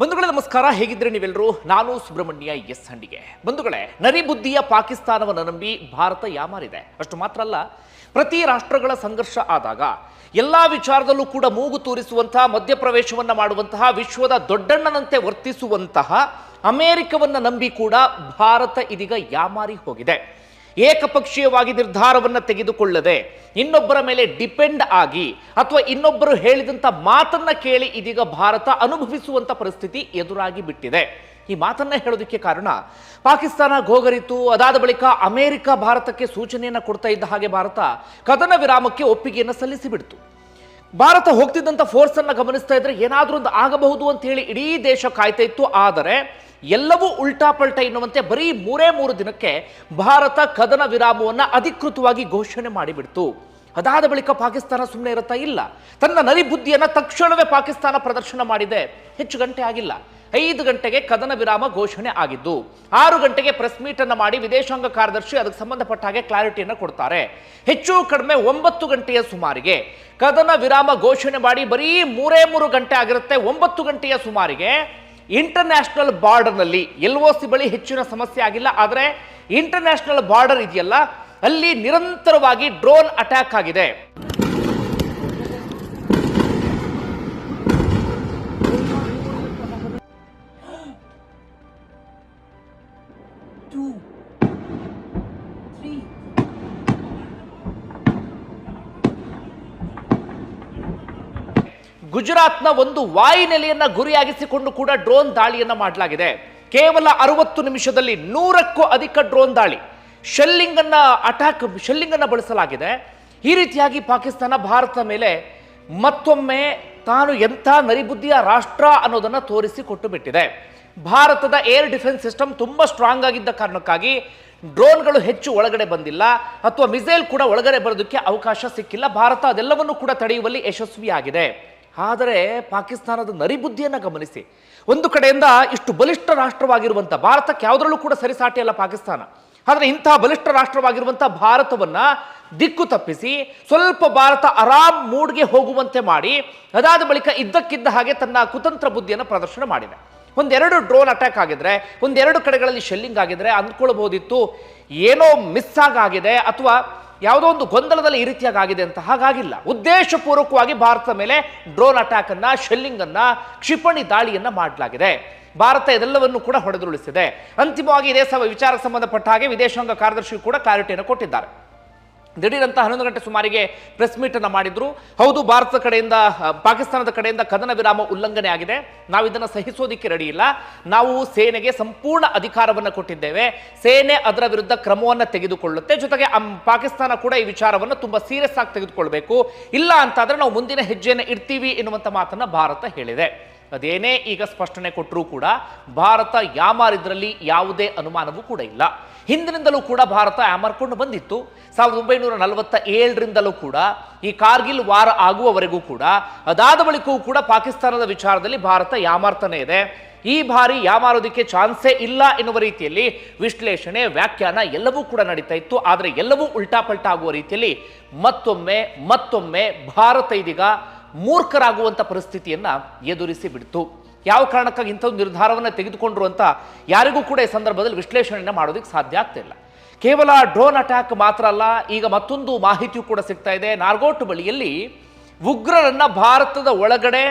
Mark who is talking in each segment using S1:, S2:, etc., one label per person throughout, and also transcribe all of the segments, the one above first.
S1: ಬಂಧುಗಳೇ, ನಮಸ್ಕಾರ. ಹೇಗಿದ್ರೆ ನೀವೆಲ್ಲರೂ ನಾನು ಸುಬ್ರಹ್ಮಣ್ಯ ಎಸ್ ಹಂಡಿಗೆ. ಬಂಧುಗಳೇ ನರಿಬುದ್ಧಿಯ ಪಾಕಿಸ್ತಾನವನ್ನು ನಂಬಿ ಭಾರತ ಯಾಮಾರಿದೆ. ಅಷ್ಟು ಮಾತ್ರ ಅಲ್ಲ, ಪ್ರತಿ ರಾಷ್ಟ್ರಗಳ ಸಂಘರ್ಷ ಆದಾಗ ಎಲ್ಲಾ ವಿಚಾರದಲ್ಲೂ ಕೂಡ ಮೂಗು ತೂರಿಸುವಂತಹ, ಮಧ್ಯಪ್ರವೇಶವನ್ನು ಮಾಡುವಂತಹ, ವಿಶ್ವದ ದೊಡ್ಡಣ್ಣನಂತೆ ವರ್ತಿಸುವಂತಹ ಅಮೆರಿಕವನ್ನು ನಂಬಿ ಕೂಡ ಭಾರತ ಇದೀಗ ಯಾಮಾರಿ ಹೋಗಿದೆ. ಏಕಪಕ್ಷೀಯವಾಗಿ ನಿರ್ಧಾರವನ್ನು ತೆಗೆದುಕೊಳ್ಳದೆ ಇನ್ನೊಬ್ಬರ ಮೇಲೆ ಡಿಪೆಂಡ್ ಆಗಿ ಅಥವಾ ಇನ್ನೊಬ್ಬರು ಹೇಳಿದಂಥ ಮಾತನ್ನು ಕೇಳಿ ಇದೀಗ ಭಾರತ ಅನುಭವಿಸುವಂಥ ಪರಿಸ್ಥಿತಿ ಎದುರಾಗಿ ಬಿಟ್ಟಿದೆ. ಈ ಮಾತನ್ನ ಹೇಳೋದಕ್ಕೆ ಕಾರಣ ಪಾಕಿಸ್ತಾನ ಗೋಗರಿತು, ಅದಾದ ಬಳಿಕ ಅಮೆರಿಕ ಭಾರತಕ್ಕೆ ಸೂಚನೆಯನ್ನು ಕೊಡ್ತಾ ಇದ್ದ ಹಾಗೆ ಭಾರತ ಕದನ ವಿರಾಮಕ್ಕೆ ಒಪ್ಪಿಗೆಯನ್ನು ಸಲ್ಲಿಸಿಬಿಡ್ತು ಭಾರತ ಹೋಗ್ತಿದ್ದಂಥ ಫೋರ್ಸನ್ನು ಗಮನಿಸ್ತಾ ಇದ್ರೆ ಏನಾದರೂ ಒಂದು ಆಗಬಹುದು ಅಂತ ಹೇಳಿ ಇಡೀ ದೇಶ ಕಾಯ್ತಾ ಇತ್ತು. ಆದರೆ ಎಲ್ಲವೂ ಉಲ್ಟಾ ಪಲ್ಟಾ ಎನ್ನುವಂತೆ ಬರೀ ಮೂರೇ ಮೂರು ದಿನಕ್ಕೆ ಭಾರತ ಕದನ ವಿರಾಮವನ್ನು ಅಧಿಕೃತವಾಗಿ ಘೋಷಣೆ ಮಾಡಿಬಿಡ್ತು. ಅದಾದ ಬಳಿಕ ಪಾಕಿಸ್ತಾನ ಸುಮ್ಮನೆ ಇರುತ್ತಾ ಇಲ್ಲ. ತನ್ನ ನರಿಬುದ್ಧಿಯನ್ನು ತಕ್ಷಣವೇ ಪಾಕಿಸ್ತಾನ ಪ್ರದರ್ಶನ ಮಾಡಿದೆ. ಹೆಚ್ಚು ಗಂಟೆ ಆಗಿಲ್ಲ. ಐದು ಗಂಟೆಗೆ ಕದನ ವಿರಾಮ ಘೋಷಣೆ ಆಗಿದ್ದು, ಆರು ಗಂಟೆಗೆ ಪ್ರೆಸ್ ಮೀಟ್ ಅನ್ನು ಮಾಡಿ ವಿದೇಶಾಂಗ ಕಾರ್ಯದರ್ಶಿ ಅದಕ್ಕೆ ಸಂಬಂಧಪಟ್ಟ ಹಾಗೆ ಕ್ಲಾರಿಟಿಯನ್ನು ಕೊಡ್ತಾರೆ. ಹೆಚ್ಚು ಕಡಿಮೆ ಒಂಬತ್ತು ಗಂಟೆಯ ಸುಮಾರಿಗೆ ಕದನ ವಿರಾಮ ಘೋಷಣೆ ಮಾಡಿ ಬರೀ ಮೂರೇ ಮೂರು ಗಂಟೆ ಆಗಿರುತ್ತೆ. ಒಂಬತ್ತು ಗಂಟೆಯ ಸುಮಾರಿಗೆ ಇಂಟರ್ನ್ಯಾಷನಲ್ ಬಾರ್ಡರ್ನಲ್ಲಿ ಎಲ್ ಒ ಸಿ ಬಳಿ ಹೆಚ್ಚಿನ ಸಮಸ್ಯೆ ಆಗಿಲ್ಲ ಆದರೆ ಇಂಟರ್ನ್ಯಾಷನಲ್ ಬಾರ್ಡರ್ ಇದೆಯಲ್ಲ ಅಲ್ಲಿ ನಿರಂತರವಾಗಿ ಡ್ರೋನ್ ಅಟ್ಯಾಕ್ ಆಗಿದೆ.
S2: Two,
S1: ಗುಜರಾತ್ನ ಒಂದು ವಾಯುನೆಲೆಯನ್ನು ಗುರಿಯಾಗಿಸಿಕೊಂಡು ಕೂಡ ಡ್ರೋನ್ ದಾಳಿಯನ್ನು ಮಾಡಲಾಗಿದೆ. ಕೇವಲ ಅರವತ್ತು ನಿಮಿಷದಲ್ಲಿ ನೂರಕ್ಕೂ ಅಧಿಕ ಡ್ರೋನ್ ದಾಳಿ. ಶೆಲ್ಲಿಂಗ್ ಅನ್ನ ಅಟ್ಯಾಕ್ ಶೆಲ್ಲಿಂಗ್ ಅನ್ನ ಬಳಸಲಾಗಿದೆ. ಈ ರೀತಿಯಾಗಿ ಪಾಕಿಸ್ತಾನ ಭಾರತದ ಮೇಲೆ ಮತ್ತೊಮ್ಮೆ ತಾನು ಎಂಥ ನರಿಬುದ್ಧಿಯ ರಾಷ್ಟ್ರ ಅನ್ನೋದನ್ನ ತೋರಿಸಿಕೊಟ್ಟು ಬಿಟ್ಟಿದೆ ಭಾರತದ ಏರ್ ಡಿಫೆನ್ಸ್ ಸಿಸ್ಟಮ್ ತುಂಬ ಸ್ಟ್ರಾಂಗ್ ಆಗಿದ್ದ ಕಾರಣಕ್ಕಾಗಿ ಡ್ರೋನ್ಗಳು ಹೆಚ್ಚು ಒಳಗಡೆ ಬಂದಿಲ್ಲ. ಅಥವಾ ಮಿಸೈಲ್ ಕೂಡ ಒಳಗಡೆ ಬರೋದಕ್ಕೆ ಅವಕಾಶ ಸಿಕ್ಕಿಲ್ಲ. ಭಾರತ ಅದೆಲ್ಲವನ್ನು ಕೂಡ ತಡೆಯುವಲ್ಲಿ ಯಶಸ್ವಿಯಾಗಿದೆ. ಆದರೆ ಪಾಕಿಸ್ತಾನದ ನರಿಬುದ್ಧಿಯನ್ನು ಗಮನಿಸಿ. ಒಂದು ಕಡೆಯಿಂದ ಇಷ್ಟು ಬಲಿಷ್ಠ ರಾಷ್ಟ್ರವಾಗಿರುವಂಥ ಭಾರತಕ್ಕೆ ಯಾವುದರಲ್ಲೂ ಕೂಡ ಸರಿಸಾಟಿ ಅಲ್ಲ ಪಾಕಿಸ್ತಾನ. ಆದರೆ ಇಂತಹ ಬಲಿಷ್ಠ ರಾಷ್ಟ್ರವಾಗಿರುವಂಥ ಭಾರತವನ್ನು ದಿಕ್ಕು ತಪ್ಪಿಸಿ, ಸ್ವಲ್ಪ ಭಾರತ ಆರಾಮ್ ಮೂಡ್ಗೆ ಹೋಗುವಂತೆ ಮಾಡಿ, ಅದಾದ ಬಳಿಕ ಇದ್ದಕ್ಕಿದ್ದ ಹಾಗೆ ತನ್ನ ಕುತಂತ್ರ ಬುದ್ಧಿಯನ್ನು ಪ್ರದರ್ಶನ ಮಾಡಿದೆ. ಒಂದೆರಡು ಡ್ರೋನ್ ಅಟ್ಯಾಕ್ ಆಗಿದ್ರೆ, ಒಂದೆರಡು ಕಡೆಗಳಲ್ಲಿ ಶೆಲ್ಲಿಂಗ್ ಆಗಿದ್ರೆ ಅಂದ್ಕೊಳ್ಬಹುದಿತ್ತು, ಏನೋ ಮಿಸ್ ಆಗಿದೆ ಅಥವಾ ಯಾವುದೋ ಒಂದು ಗೊಂದಲದಲ್ಲಿ ಈ ರೀತಿಯಾಗಿ ಆಗಿದೆ ಅಂತ ಹಾಗಾಗಿಲ್ಲ. ಉದ್ದೇಶಪೂರ್ವಕವಾಗಿ ಭಾರತದ ಮೇಲೆ ಡ್ರೋನ್ ಅಟ್ಯಾಕ್ ಅನ್ನ ಶೆಲ್ಲಿಂಗ್ ಅನ್ನ, ಕ್ಷಿಪಣಿ ದಾಳಿಯನ್ನ ಮಾಡಲಾಗಿದೆ. ಭಾರತ ಇದೆಲ್ಲವನ್ನು ಕೂಡ ಹೊಡೆದುರುಳಿಸಿದೆ. ಅಂತಿಮವಾಗಿ ಇದೇ ಸಭೆ ವಿಚಾರಕ್ಕೆ ಸಂಬಂಧಪಟ್ಟ ಹಾಗೆ ವಿದೇಶಾಂಗ ಕಾರ್ಯದರ್ಶಿ ಕೂಡ ಕ್ಲಾರಿಟಿಯನ್ನು ಕೊಟ್ಟಿದ್ದಾರೆ. ದಿಢೀರಂತ ಹನ್ನೊಂದು ಗಂಟೆ ಸುಮಾರಿಗೆ ಪ್ರೆಸ್ ಅನ್ನು ಮಾಡಿದ್ರು. ಹೌದು, ಭಾರತದ ಕಡೆಯಿಂದ ಪಾಕಿಸ್ತಾನದ ಕಡೆಯಿಂದ ಕದನ ವಿರಾಮ ಉಲ್ಲಂಘನೆ ಆಗಿದೆ. ನಾವು ಇದನ್ನು ಸಹಿಸೋದಿಕ್ಕೆ ರೆಡಿ ಇಲ್ಲ. ನಾವು ಸೇನೆಗೆ ಸಂಪೂರ್ಣ ಅಧಿಕಾರವನ್ನು ಕೊಟ್ಟಿದ್ದೇವೆ. ಸೇನೆ ಅದರ ವಿರುದ್ಧ ಕ್ರಮವನ್ನು ತೆಗೆದುಕೊಳ್ಳುತ್ತೆ. ಜೊತೆಗೆ ಪಾಕಿಸ್ತಾನ ಕೂಡ ಈ ವಿಚಾರವನ್ನು ತುಂಬಾ ಸೀರಿಯಸ್ ಆಗಿ ತೆಗೆದುಕೊಳ್ಬೇಕು. ಇಲ್ಲ ಅಂತಾದ್ರೆ ನಾವು ಮುಂದಿನ ಹೆಜ್ಜೆಯನ್ನು ಇಡ್ತೀವಿ ಎನ್ನುವಂಥ ಮಾತನ್ನ ಭಾರತ ಹೇಳಿದೆ. ಅದೇನೇ ಈಗ ಸ್ಪಷ್ಟನೆ ಕೊಟ್ಟರೂ ಕೂಡ ಭಾರತ ಯಾಮಾರಿದ್ರಲ್ಲಿ ಯಾವುದೇ ಅನುಮಾನವೂ ಕೂಡ ಇಲ್ಲ. ಹಿಂದಿನಿಂದಲೂ ಕೂಡ ಭಾರತ ಯಾಮಾರ್ಕೊಂಡು ಬಂದಿತ್ತು. ಸಾವಿರದ ಒಂಬೈನೂರ ನಲವತ್ತ ಏಳರಿಂದಲೂ ಕೂಡ, ಈ ಕಾರ್ಗಿಲ್ ವಾರ ಆಗುವವರೆಗೂ ಕೂಡ, ಅದಾದ ಬಳಿಕವೂ ಕೂಡ ಪಾಕಿಸ್ತಾನದ ವಿಚಾರದಲ್ಲಿ ಭಾರತ ಯಾಮಾರ್ತನೇ ಇದೆ. ಈ ಬಾರಿ ಯಾಮಾರೋದಕ್ಕೆ ಚಾನ್ಸೇ ಇಲ್ಲ ಎನ್ನುವ ರೀತಿಯಲ್ಲಿ ವಿಶ್ಲೇಷಣೆ, ವ್ಯಾಖ್ಯಾನ ಎಲ್ಲವೂ ಕೂಡ ನಡೀತಾ ಇತ್ತು. ಆದರೆ ಎಲ್ಲವೂ ಉಲ್ಟಾ ಪಲ್ಟಾ ಆಗುವ ರೀತಿಯಲ್ಲಿ ಮತ್ತೊಮ್ಮೆ ಮತ್ತೊಮ್ಮೆ ಭಾರತ ಇದೀಗ ಮೂರ್ಖರಾಗುವಂತ ಪರಿಸ್ಥಿತಿಯನ್ನು ಎದುರಿಸಿ ಬಿಡ್ತು. ಯಾವ ಕಾರಣಕ್ಕಾಗಿ ಇಂಥ ಒಂದು ನಿರ್ಧಾರವನ್ನು ತೆಗೆದುಕೊಂಡ್ರು ಅಂತ ಯಾರಿಗೂ ಕೂಡ ಈ ಸಂದರ್ಭದಲ್ಲಿ ವಿಶ್ಲೇಷಣೆಯನ್ನು ಮಾಡೋದಕ್ಕೆ ಸಾಧ್ಯ ಆಗ್ತಿಲ್ಲ ಕೇವಲ ಡ್ರೋನ್ ಅಟ್ಯಾಕ್ ಮಾತ್ರ ಅಲ್ಲ, ಈಗ ಮತ್ತೊಂದು ಮಾಹಿತಿಯೂ ಕೂಡ ಸಿಗ್ತಾ ಇದೆ. ನಾರ್ಗೋಟ್ ಬಳಿಯಲ್ಲಿ ಉಗ್ರರನ್ನು ಭಾರತದ ಒಳಗಡೆ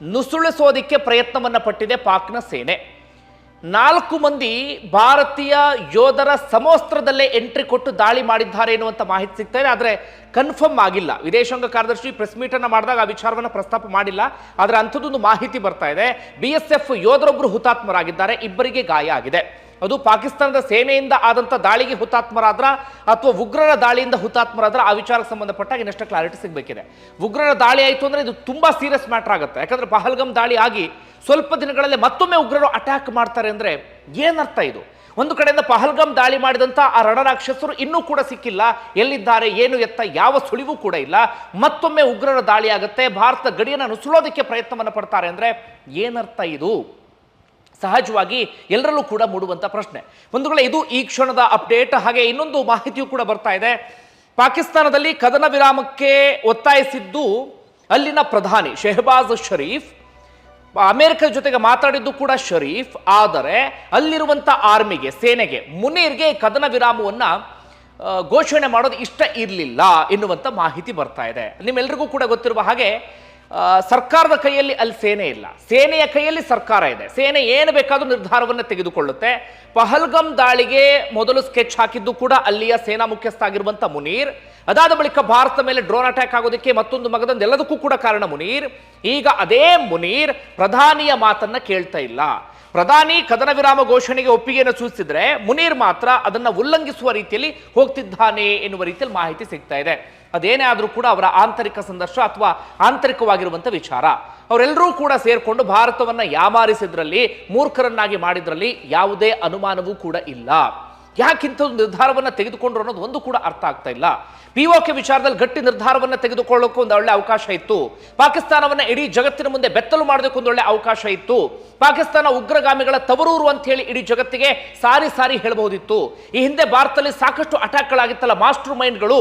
S1: ನುಸುಳಿಸೋದಕ್ಕೆ ಪ್ರಯತ್ನವನ್ನು ಪಟ್ಟಿದೆ ಪಾಕ್ನ ಸೇನೆ. ನಾಲ್ಕು ಮಂದಿ ಭಾರತೀಯ ಯೋಧರ ಸಮವಸ್ತ್ರದಲ್ಲೇ ಎಂಟ್ರಿ ಕೊಟ್ಟು ದಾಳಿ ಮಾಡಿದ್ದಾರೆ ಎನ್ನುವಂತ ಮಾಹಿತಿ ಸಿಗ್ತಾ ಇದೆ. ಆದರೆ ಕನ್ಫರ್ಮ್ ಆಗಿಲ್ಲ. ವಿದೇಶಾಂಗ ಕಾರ್ಯದರ್ಶಿ ಪ್ರೆಸ್ ಮೀಟ್ ಅನ್ನ ಮಾಡಿದಾಗ ಆ ವಿಚಾರವನ್ನು ಪ್ರಸ್ತಾಪ ಮಾಡಿಲ್ಲ. ಆದರೆ ಅಂಥದ್ದೊಂದು ಮಾಹಿತಿ ಬರ್ತಾ ಇದೆ. ಬಿ ಎಸ್ ಎಫ್ ಯೋಧರೊಬ್ಬರು ಹುತಾತ್ಮರಾಗಿದ್ದಾರೆ. ಇಬ್ಬರಿಗೆ ಗಾಯ ಆಗಿದೆ. ಅದು ಪಾಕಿಸ್ತಾನದ ಸೇನೆಯಿಂದ ಆದಂಥ ದಾಳಿಗೆ ಹುತಾತ್ಮರಾದ್ರ ಅಥವಾ ಉಗ್ರರ ದಾಳಿಯಿಂದ ಹುತಾತ್ಮರಾದ್ರ ಆ ವಿಚಾರಕ್ಕೆ ಸಂಬಂಧಪಟ್ಟಾಗ ಇನ್ನಷ್ಟು ಕ್ಲಾರಿಟಿ ಸಿಗಬೇಕಿದೆ. ಉಗ್ರರ ದಾಳಿ ಆಯಿತು ಅಂದರೆ ಇದು ತುಂಬ ಸೀರಿಯಸ್ ಮ್ಯಾಟರ್ ಆಗುತ್ತೆ. ಯಾಕಂದರೆ ಪಹಲ್ಗಮ್ ದಾಳಿ ಆಗಿ ಸ್ವಲ್ಪ ದಿನಗಳಲ್ಲಿ ಮತ್ತೊಮ್ಮೆ ಉಗ್ರರು ಅಟ್ಯಾಕ್ ಮಾಡ್ತಾರೆ ಅಂದರೆ ಏನರ್ಥ ಇದು? ಒಂದು ಕಡೆಯಿಂದ ಪಹಲ್ಗಮ್ ದಾಳಿ ಮಾಡಿದಂಥ ಆ ರಣರಾಕ್ಷಸರು ಇನ್ನೂ ಕೂಡ ಸಿಕ್ಕಿಲ್ಲ. ಎಲ್ಲಿದ್ದಾರೆ, ಏನು ಎತ್ತ, ಯಾವ ಸುಳಿವು ಕೂಡ ಇಲ್ಲ. ಮತ್ತೊಮ್ಮೆ ಉಗ್ರರ ದಾಳಿ ಆಗುತ್ತೆ. ಭಾರತ ಗಡಿಯನ್ನು ನುಸುಳೋದಕ್ಕೆ ಪ್ರಯತ್ನವನ್ನು ಪಡ್ತಾರೆ ಅಂದರೆ ಏನರ್ಥ ಇದು? ಸಹಜವಾಗಿ ಎಲ್ಲರಲ್ಲೂ ಕೂಡ ಮೂಡುವಂಥ ಪ್ರಶ್ನೆ. ಒಂದು ವೇಳೆ ಇದು ಈ ಕ್ಷಣದ ಅಪ್ಡೇಟ್, ಹಾಗೆ ಇನ್ನೊಂದು ಮಾಹಿತಿಯೂ ಕೂಡ ಬರ್ತಾ ಇದೆ. ಪಾಕಿಸ್ತಾನದಲ್ಲಿ ಕದನ ವಿರಾಮಕ್ಕೆ ಒತ್ತಾಯಿಸಿದ್ದು ಅಲ್ಲಿನ ಪ್ರಧಾನಿ ಶೆಹಬಾಜ್ ಶರೀಫ್. ಅಮೆರಿಕ ಜೊತೆಗೆ ಮಾತಾಡಿದ್ದು ಕೂಡ ಶರೀಫ್. ಆದರೆ ಅಲ್ಲಿರುವಂಥ ಆರ್ಮಿಗೆ, ಸೇನೆಗೆ, ಮುನೀರ್ಗೆ ಕದನ ವಿರಾಮವನ್ನು ಘೋಷಣೆ ಮಾಡೋದು ಇಷ್ಟ ಇರಲಿಲ್ಲ ಎನ್ನುವಂಥ ಮಾಹಿತಿ ಬರ್ತಾ ಇದೆ. ನಿಮ್ಮೆಲ್ರಿಗೂ ಕೂಡ ಗೊತ್ತಿರುವ ಹಾಗೆ ಸರ್ಕಾರದ ಕೈಯಲ್ಲಿ ಅಲ್ಲಿ ಸೇನೆ ಇಲ್ಲ. ಸೇನೆಯ ಕೈಯಲ್ಲಿ ಸರ್ಕಾರ ಇದೆ. ಸೇನೆ ಏನು ಬೇಕಾದರೂ ನಿರ್ಧಾರವನ್ನು ತೆಗೆದುಕೊಳ್ಳುತ್ತೆ. ಪಹಲ್ಗಮ್ ದಾಳಿಗೆ ಮೊದಲು ಸ್ಕೆಚ್ ಹಾಕಿದ್ದು ಕೂಡ ಅಲ್ಲಿಯ ಸೇನಾ ಮುಖ್ಯಸ್ಥ ಆಗಿರುವಂಥ ಮುನೀರ್. ಅದಾದ ಬಳಿಕ ಭಾರತ ಮೇಲೆ ಡ್ರೋನ್ ಅಟ್ಯಾಕ್ ಆಗೋದಕ್ಕೆ ಮತ್ತೊಂದು ಮಗದೊಂದು ಎಲ್ಲದಕ್ಕೂ ಕೂಡ ಕಾರಣ ಮುನೀರ್. ಈಗ ಅದೇ ಮುನೀರ್ ಪ್ರಧಾನಿಯ ಮಾತನ್ನ ಕೇಳ್ತಾ ಇಲ್ಲ. ಪ್ರಧಾನಿ ಕದನ ವಿರಾಮ ಘೋಷಣೆಗೆ ಒಪ್ಪಿಗೆಯನ್ನು ಸೂಚಿಸಿದ್ರೆ ಮುನೀರ್ ಮಾತ್ರ ಅದನ್ನು ಉಲ್ಲಂಘಿಸುವ ರೀತಿಯಲ್ಲಿ ಹೋಗ್ತಿದ್ದಾನೆ ಎನ್ನುವ ರೀತಿಯಲ್ಲಿ ಮಾಹಿತಿ ಸಿಗ್ತಾ ಇದೆ. ಅದೇನೇ ಆದರೂ ಕೂಡ ಅವರ ಆಂತರಿಕ ಸಂದರ್ಶ ಅಥವಾ ಆಂತರಿಕವಾಗಿರುವಂಥ ವಿಚಾರ. ಅವರೆಲ್ಲರೂ ಕೂಡ ಸೇರಿಕೊಂಡು ಭಾರತವನ್ನ ಯಾಮಾರಿಸಿದ್ರಲ್ಲಿ, ಮೂರ್ಖರನ್ನಾಗಿ ಮಾಡಿದ್ರಲ್ಲಿ ಯಾವುದೇ ಅನುಮಾನವೂ ಕೂಡ ಇಲ್ಲ. ಯಾಕಿಂಥದ್ದು ನಿರ್ಧಾರವನ್ನು ತೆಗೆದುಕೊಂಡ್ರು ಅನ್ನೋದು ಒಂದು ಕೂಡ ಅರ್ಥ ಆಗ್ತಾ ಇಲ್ಲ. ಕೆ ವಿಚಾರದಲ್ಲಿ ಗಟ್ಟಿ ನಿರ್ಧಾರವನ್ನು ತೆಗೆದುಕೊಳ್ಳೋಕೆ ಒಂದು ಒಳ್ಳೆ ಅವಕಾಶ ಇತ್ತು. ಪಾಕಿಸ್ತಾನವನ್ನು ಇಡೀ ಜಗತ್ತಿನ ಮುಂದೆ ಬೆತ್ತಲು ಮಾಡೋದಕ್ಕೆ ಒಂದು ಒಳ್ಳೆ ಅವಕಾಶ ಇತ್ತು. ಪಾಕಿಸ್ತಾನ ಉಗ್ರಗಾಮಿಗಳ ತವರೂರು ಅಂತ ಹೇಳಿ ಇಡೀ ಜಗತ್ತಿಗೆ ಸಾರಿ ಸಾರಿ ಹೇಳಬಹುದಿತ್ತು. ಈ ಹಿಂದೆ ಭಾರತದಲ್ಲಿ ಸಾಕಷ್ಟು ಅಟ್ಯಾಕ್ಗಳಾಗಿತ್ತಲ್ಲ ಮಾಸ್ಟರ್ ಮೈಂಡ್ಗಳು.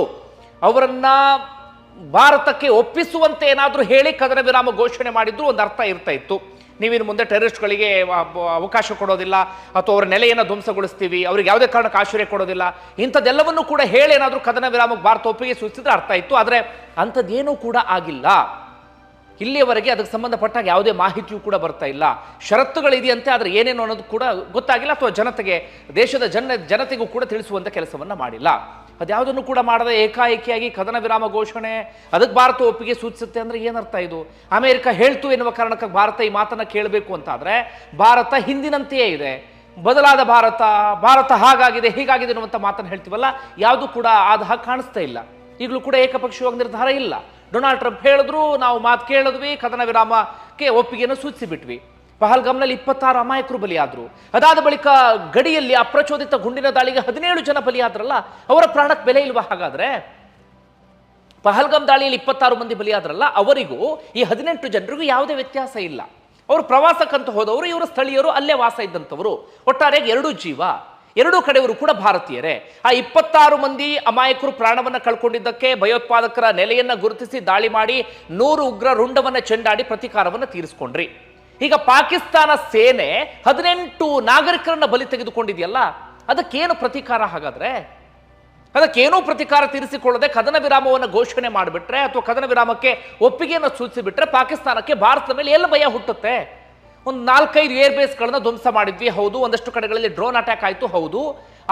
S1: ಅವರನ್ನ ಭಾರತಕ್ಕೆ ಒಪ್ಪಿಸುವಂತೆ ಏನಾದರೂ ಹೇಳಿ ಕದನ ವಿರಾಮ ಘೋಷಣೆ ಮಾಡಿದ್ರು ಒಂದು ಅರ್ಥ ಇರ್ತಾ ಇತ್ತು. ನೀವಿನ್ನು ಮುಂದೆ ಟೆರರಿಸ್ಟ್ಗಳಿಗೆ ಅವಕಾಶ ಕೊಡೋದಿಲ್ಲ ಅಥವಾ ಅವರ ನೆಲೆಯನ್ನು ಧ್ವಂಸಗೊಳಿಸ್ತೀವಿ, ಅವ್ರಿಗೆ ಯಾವುದೇ ಕಾರಣಕ್ಕೆ ಆಶ್ಚರ್ಯ ಕೊಡೋದಿಲ್ಲ, ಇಂಥದ್ದೆಲ್ಲವನ್ನು ಕೂಡ ಹೇಳೇನಾದರೂ ಕದನ ವಿರಾಮಕ್ಕೆ ಭಾರತ ಒಪ್ಪಿಗೆ ಸೂಚಿಸಿದ್ರೆ ಅರ್ಥ ಇತ್ತು ಆದರೆ ಅಂಥದ್ದೇನೂ ಕೂಡ ಆಗಿಲ್ಲ. ಇಲ್ಲಿಯವರೆಗೆ ಅದಕ್ಕೆ ಸಂಬಂಧಪಟ್ಟಾಗ ಯಾವುದೇ ಮಾಹಿತಿಯೂ ಕೂಡ ಬರ್ತಾ ಇಲ್ಲ. ಷರತ್ತುಗಳಿದೆಯಂತೆ, ಆದರೆ ಏನೇನು ಅನ್ನೋದು ಕೂಡ ಗೊತ್ತಾಗಿಲ್ಲ ಅಥವಾ ಜನತೆಗೆ, ದೇಶದ ಜನ, ಜನತೆಗೂ ಕೂಡ ತಿಳಿಸುವಂಥ ಕೆಲಸವನ್ನು ಮಾಡಿಲ್ಲ. ಅದ್ಯಾವುದನ್ನು ಕೂಡ ಮಾಡದೆ ಏಕಾಏಕಿಯಾಗಿ ಕದನ ವಿರಾಮ ಘೋಷಣೆ, ಅದಕ್ಕೆ ಭಾರತ ಒಪ್ಪಿಗೆ ಸೂಚಿಸುತ್ತೆ ಅಂದರೆ ಏನರ್ಥ ಇದು? ಅಮೆರಿಕ ಹೇಳ್ತು ಎನ್ನುವ ಕಾರಣಕ್ಕೆ ಭಾರತ ಈ ಮಾತನ್ನು ಕೇಳಬೇಕು ಅಂತಾದರೆ, ಭಾರತ ಹಿಂದಿನಂತೆಯೇ ಇದೆ. ಬದಲಾದ ಭಾರತ ಭಾರತ ಹಾಗಾಗಿದೆ, ಹೀಗಾಗಿದೆ ಅನ್ನುವಂಥ ಮಾತನ್ನು ಹೇಳ್ತೀವಲ್ಲ, ಯಾವುದು ಕೂಡ ಆದ ಹಾಗೆ ಕಾಣಿಸ್ತಾ ಇಲ್ಲ. ಈಗಲೂ ಕೂಡ ಏಕಪಕ್ಷೀಯವಾಗಿ ನಿರ್ಧಾರ ಇಲ್ಲ. ಡೊನಾಲ್ಡ್ ಟ್ರಂಪ್ ಹೇಳಿದ್ರು, ನಾವು ಮಾತು ಕೇಳಿದ್ವಿ, ಕದನ ವಿರಾಮಕ್ಕೆ ಒಪ್ಪಿಗೆಯನ್ನು ಸೂಚಿಸಿಬಿಟ್ವಿ. ಪಹಲ್ಗಾಮ್ನಲ್ಲಿ ಇಪ್ಪತ್ತಾರು ಅಮಾಯಕರು ಬಲಿಯಾದ್ರು. ಅದಾದ ಬಳಿಕ ಗಡಿಯಲ್ಲಿ ಅಪ್ರಚೋದಿತ ಗುಂಡಿನ ದಾಳಿಗೆ ಹದಿನೇಳು ಜನ ಬಲಿಯಾದ್ರಲ್ಲ, ಅವರ ಪ್ರಾಣಕ್ಕೆ ಬೆಲೆ ಇಲ್ವಾ ಹಾಗಾದರೆ? ಪಹಲ್ಗಾಮ್ ದಾಳಿಯಲ್ಲಿ ಇಪ್ಪತ್ತಾರು ಮಂದಿ ಬಲಿಯಾದ್ರಲ್ಲ, ಅವರಿಗೂ ಈ ಹದಿನೆಂಟು ಜನರಿಗೂ ಯಾವುದೇ ವ್ಯತ್ಯಾಸ ಇಲ್ಲ. ಅವರು ಪ್ರವಾಸಕ್ಕಂತ ಹೋದವರು, ಇವರು ಸ್ಥಳೀಯರು, ಅಲ್ಲೇ ವಾಸ ಇದ್ದಂಥವರು. ಒಟ್ಟಾರೆಗೆ ಎರಡೂ ಜೀವ. ಎರಡೂ ಕಡೆಯವರು ಕೂಡ ಭಾರತೀಯರೇ. ಆ ಇಪ್ಪತ್ತಾರು ಮಂದಿ ಅಮಾಯಕರು ಪ್ರಾಣವನ್ನು ಕಳ್ಕೊಂಡಿದ್ದಕ್ಕೆ ಭಯೋತ್ಪಾದಕರ ನೆಲೆಯನ್ನು ಗುರುತಿಸಿ ದಾಳಿ ಮಾಡಿ ನೂರು ಉಗ್ರ ರುಂಡವನ್ನು ಚೆಂಡಾಡಿ ಪ್ರತೀಕಾರವನ್ನು ತೀರಿಸ್ಕೊಂಡ್ರಿ. ಈಗ ಪಾಕಿಸ್ತಾನ ಸೇನೆ ಹದಿನೆಂಟು ನಾಗರಿಕರನ್ನ ಬಲಿ ತೆಗೆದುಕೊಂಡಿದೆಯಲ್ಲ, ಅದಕ್ಕೇನು ಪ್ರತೀಕಾರ ಹಾಗಾದ್ರೆ? ಅದಕ್ಕೇನೂ ಪ್ರತಿಕಾರ ತೀರಿಸಿಕೊಳ್ಳದೆ ಕದನ ವಿರಾಮವನ್ನು ಘೋಷಣೆ ಮಾಡಿಬಿಟ್ರೆ ಅಥವಾ ಕದನ ವಿರಾಮಕ್ಕೆ ಒಪ್ಪಿಗೆಯನ್ನು ಸೂಚಿಸಿಬಿಟ್ರೆ ಪಾಕಿಸ್ತಾನಕ್ಕೆ ಭಾರತದ ಮೇಲೆ ಎಲ್ಲ ಭಯ ಹುಟ್ಟುತ್ತೆ? ಒಂದು ನಾಲ್ಕೈದು ಏರ್ ಬೇಸ್ಗಳನ್ನ ಧ್ವಂಸ ಮಾಡಿದ್ವಿ, ಹೌದು, ಒಂದಷ್ಟು ಕಡೆಗಳಲ್ಲಿ ಡ್ರೋನ್ ಅಟ್ಯಾಕ್ ಆಯಿತು, ಹೌದು,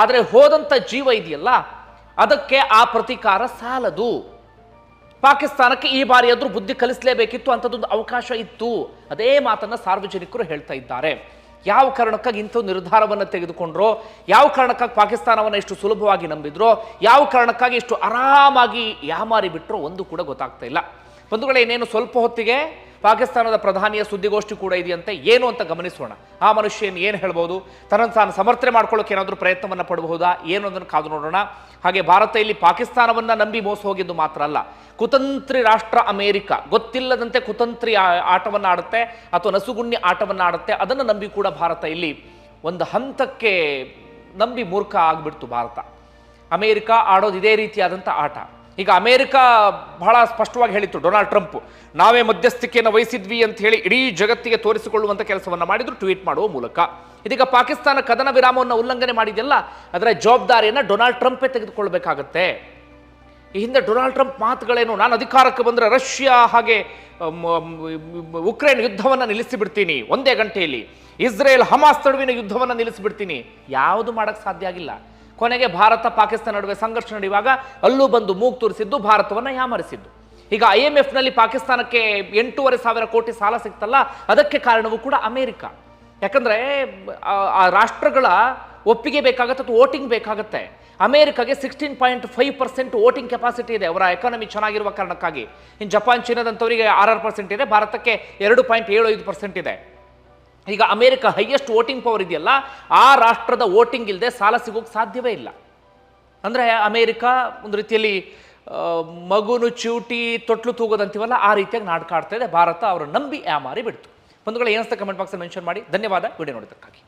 S1: ಆದರೆ ಹೋದಂಥ ಜೀವ ಇದೆಯಲ್ಲ, ಅದಕ್ಕೆ ಆ ಪ್ರತೀಕಾರ ಸಾಲದು. ಪಾಕಿಸ್ತಾನಕ್ಕೆ ಈ ಬಾರಿ ಆದ್ರೂ ಬುದ್ಧಿ ಕಲಿಸಲೇಬೇಕಿತ್ತು ಅಂಥದ್ದೊಂದು ಅವಕಾಶ ಇತ್ತು. ಅದೇ ಮಾತನ್ನ ಸಾರ್ವಜನಿಕರು ಹೇಳ್ತಾ ಇದ್ದಾರೆ. ಯಾವ ಕಾರಣಕ್ಕಾಗಿ ಇಂಥ ನಿರ್ಧಾರವನ್ನು ತೆಗೆದುಕೊಂಡ್ರೋ, ಯಾವ ಕಾರಣಕ್ಕಾಗಿ ಪಾಕಿಸ್ತಾನವನ್ನು ಇಷ್ಟು ಸುಲಭವಾಗಿ ನಂಬಿದ್ರೋ, ಯಾವ ಕಾರಣಕ್ಕಾಗಿ ಇಷ್ಟು ಆರಾಮಾಗಿ ಯಾಮಾರಿ ಬಿಟ್ರೋ ಒಂದು ಕೂಡ ಗೊತ್ತಾಗ್ತಾ ಇಲ್ಲ. ಬಂಧುಗಳೇ ಇನ್ನೇನು ಸ್ವಲ್ಪ ಹೊತ್ತಿಗೆ ಪಾಕಿಸ್ತಾನದ ಪ್ರಧಾನಿಯ ಸುದ್ದಿಗೋಷ್ಠಿ ಕೂಡ ಇದೆಯಂತೆ. ಏನು ಅಂತ ಗಮನಿಸೋಣ. ಆ ಮನುಷ್ಯನ್ ಏನು ಹೇಳ್ಬೋದು? ತನ್ನ ತಾನು ಸಮರ್ಥನೆ ಮಾಡ್ಕೊಳ್ಳೋಕೆ ಏನಾದರೂ ಪ್ರಯತ್ನವನ್ನು ಪಡಬಹುದಾ? ಏನು ಅದನ್ನು ಕಾದು ನೋಡೋಣ. ಹಾಗೆ ಭಾರತ ಇಲ್ಲಿ ಪಾಕಿಸ್ತಾನವನ್ನು ನಂಬಿ ಮೋಸ ಹೋಗಿದ್ದು ಮಾತ್ರ ಅಲ್ಲ. ಕುತಂತ್ರಿ ರಾಷ್ಟ್ರ ಅಮೇರಿಕ ಗೊತ್ತಿಲ್ಲದಂತೆ ಕುತಂತ್ರಿ ಆಟವನ್ನು ಆಡುತ್ತೆ ಅಥವಾ ನಸುಗುಣ್ಣಿ ಆಟವನ್ನು ಆಡುತ್ತೆ. ಅದನ್ನು ನಂಬಿ ಕೂಡ ಭಾರತ ಇಲ್ಲಿ ಒಂದು ಹಂತಕ್ಕೆ ನಂಬಿ ಮೂರ್ಖ ಆಗಿಬಿಡ್ತು ಭಾರತ. ಅಮೇರಿಕ ಆಡೋದು ಇದೇ ರೀತಿಯಾದಂಥ ಆಟ. ಈಗ ಅಮೇರಿಕಾ ಬಹಳ ಸ್ಪಷ್ಟವಾಗಿ ಹೇಳಿತ್ತು, ಡೊನಾಲ್ಡ್ ಟ್ರಂಪ್, ನಾವೇ ಮಧ್ಯಸ್ಥಿಕೆಯನ್ನು ವಹಿಸಿದ್ವಿ ಅಂತ ಹೇಳಿ ಇಡೀ ಜಗತ್ತಿಗೆ ತೋರಿಸಿಕೊಳ್ಳುವಂಥ ಕೆಲಸವನ್ನು ಮಾಡಿದ್ರು, ಟ್ವೀಟ್ ಮಾಡುವ ಮೂಲಕ. ಇದೀಗ ಪಾಕಿಸ್ತಾನ ಕದನ ವಿರಾಮವನ್ನು ಉಲ್ಲಂಘನೆ ಮಾಡಿದೆಯಲ್ಲ, ಅದರ ಜವಾಬ್ದಾರಿಯನ್ನು ಡೊನಾಲ್ಡ್ ಟ್ರಂಪೇ ತೆಗೆದುಕೊಳ್ಬೇಕಾಗತ್ತೆ. ಈ ಹಿಂದೆ ಡೊನಾಲ್ಡ್ ಟ್ರಂಪ್ ಮಾತುಗಳೇನು, ನಾನು ಅಧಿಕಾರಕ್ಕೆ ಬಂದರೆ ರಷ್ಯಾ ಹಾಗೆ ಉಕ್ರೇನ್ ಯುದ್ಧವನ್ನು ನಿಲ್ಲಿಸಿಬಿಡ್ತೀನಿ, ಒಂದೇ ಗಂಟೆಯಲ್ಲಿ. ಇಸ್ರೇಲ್ ಹಮಾಸ್ ನಡುವಿನ ಯುದ್ಧವನ್ನು ನಿಲ್ಲಿಸಿಬಿಡ್ತೀನಿ, ಯಾವುದು ಮಾಡೋಕ್ಕೆ ಸಾಧ್ಯ ಆಗಿಲ್ಲ. ಕೊನೆಗೆ ಭಾರತ ಪಾಕಿಸ್ತಾನ ನಡುವೆ ಸಂಘರ್ಷ ನಡೆಯುವಾಗ ಅಲ್ಲೂ ಬಂದು ಮೂಗು ತೋರಿಸಿದ್ದು, ಭಾರತವನ್ನು ಯಾಮರಿಸಿದ್ದು. ಈಗ ಐ ಎಂ ಎಫ್ನಲ್ಲಿ ಪಾಕಿಸ್ತಾನಕ್ಕೆ ಎಂಟೂವರೆ ಸಾವಿರ ಕೋಟಿ ಸಾಲ ಸಿಗ್ತಲ್ಲ ಅದಕ್ಕೆ ಕಾರಣವೂ ಕೂಡ ಅಮೇರಿಕ. ಯಾಕಂದರೆ, ಆ- ಆ ರಾಷ್ಟ್ರಗಳ ಒಪ್ಪಿಗೆ ಬೇಕಾಗತ್ತೆ ಅಥವಾ ವೋಟಿಂಗ್ ಬೇಕಾಗತ್ತೆ. ಅಮೆರಿಕಾಗೆ sixteen point five percent voting capacity ಇದೆ, ಅವರ ಎಕಾನಮಿ ಚೆನ್ನಾಗಿರುವ ಕಾರಣಕ್ಕಾಗಿ. ಇನ್ನು ಜಪಾನ್ ಚೀನಾದಂಥವರಿಗೆ ಆರಾರು ಪರ್ಸೆಂಟ್ ಇದೆ, ಭಾರತಕ್ಕೆ ಎರಡು ಪಾಯಿಂಟ್ ಏಳು ಐದು ಪರ್ಸೆಂಟ್ ಇದೆ. ಈಗ ಅಮೆರಿಕ ಹೈಯೆಸ್ಟ್ ವೋಟಿಂಗ್ ಪವರ್ ಇದೆಯಲ್ಲ, ಆ ರಾಷ್ಟ್ರದ ವೋಟಿಂಗ್ ಇಲ್ಲದೆ ಸಾಲ ಸಿಗೋಕೆ ಸಾಧ್ಯವೇ ಇಲ್ಲ. ಅಂದರೆ ಅಮೇರಿಕ ಒಂದು ರೀತಿಯಲ್ಲಿ ಮಗುನು ಚೂಟಿ ತೊಟ್ಲು ತೂಗೋದಂತೀವಲ್ಲ, ಆ ರೀತಿಯಾಗಿ ನಾಟಕ ಆಡ್ತಾ ಇದೆ. ಭಾರತ ಅವರು ನಂಬಿ ಆ ಮಾರಿ ಬಿಡ್ತು. ಬಂಧುಗಳು ಏನಿಸ್ತಾ ಕಮೆಂಟ್ ಬಾಕ್ಸಲ್ಲಿ ಮೆನ್ಷನ್ ಮಾಡಿ. ಧನ್ಯವಾದ. ವಿಡಿಯೋ ನೋಡಿದ್ದಕ್ಕಾಗಿ.